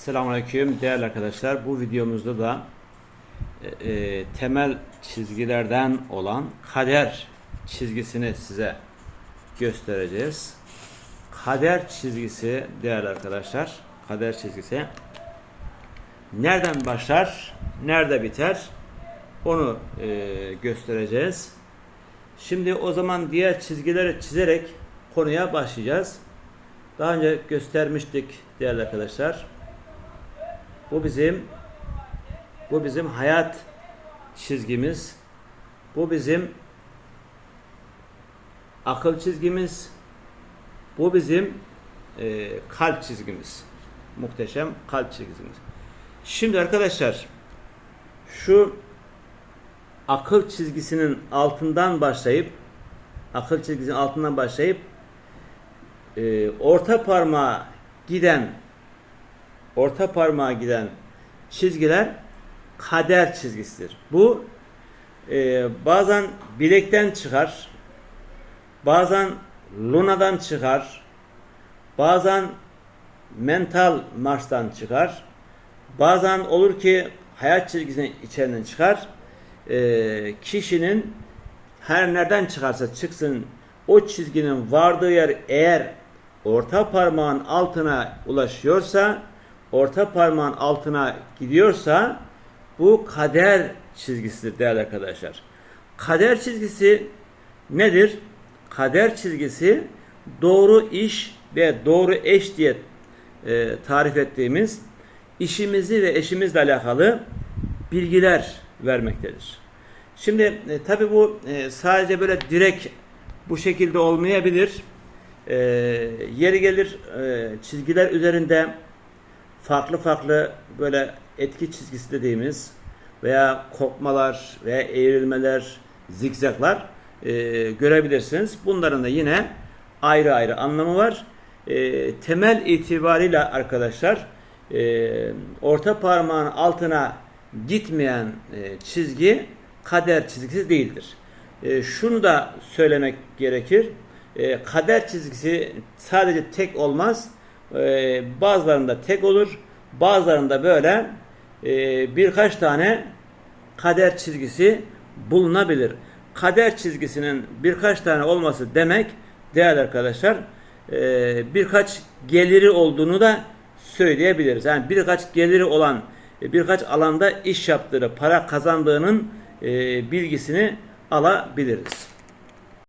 Selamünaleyküm değerli arkadaşlar. Bu videomuzda da e, e, temel çizgilerden olan kader çizgisini size göstereceğiz. Kader çizgisi değerli arkadaşlar, kader çizgisi nereden başlar, nerede biter onu e, göstereceğiz. Şimdi o zaman diğer çizgileri çizerek konuya başlayacağız. Daha önce göstermiştik değerli arkadaşlar. Bu bizim bu bizim hayat çizgimiz. Bu bizim akıl çizgimiz. Bu bizim e, kalp çizgimiz. Muhteşem kalp çizgimiz. Şimdi arkadaşlar şu akıl çizgisinin altından başlayıp akıl çizgisinin altından başlayıp e, orta parmağa giden orta parmağa giden çizgiler kader çizgisidir. Bu e, bazen bilekten çıkar, bazen lunadan çıkar, bazen mental Mars'tan çıkar, bazen olur ki hayat çizgisinin içerisinden çıkar. E, kişinin her nereden çıkarsa çıksın o çizginin vardığı yer eğer orta parmağın altına ulaşıyorsa orta parmağın altına gidiyorsa bu kader çizgisidir değerli arkadaşlar. Kader çizgisi nedir? Kader çizgisi doğru iş ve doğru eş diye e, tarif ettiğimiz işimizi ve eşimizle alakalı bilgiler vermektedir. Şimdi e, tabi bu e, sadece böyle direkt bu şekilde olmayabilir. E, yeri gelir e, çizgiler üzerinde farklı farklı böyle etki çizgisi dediğimiz veya kopmalar veya eğrilmeler, zikzaklar e, görebilirsiniz. Bunların da yine ayrı ayrı anlamı var. E, temel itibariyle arkadaşlar e, orta parmağın altına gitmeyen e, çizgi kader çizgisi değildir. E, şunu da söylemek gerekir. E, kader çizgisi sadece tek olmaz e, bazılarında tek olur, bazılarında böyle e, birkaç tane kader çizgisi bulunabilir. Kader çizgisinin birkaç tane olması demek değerli arkadaşlar e, birkaç geliri olduğunu da söyleyebiliriz. Yani birkaç geliri olan e, birkaç alanda iş yaptığı, para kazandığının e, bilgisini alabiliriz.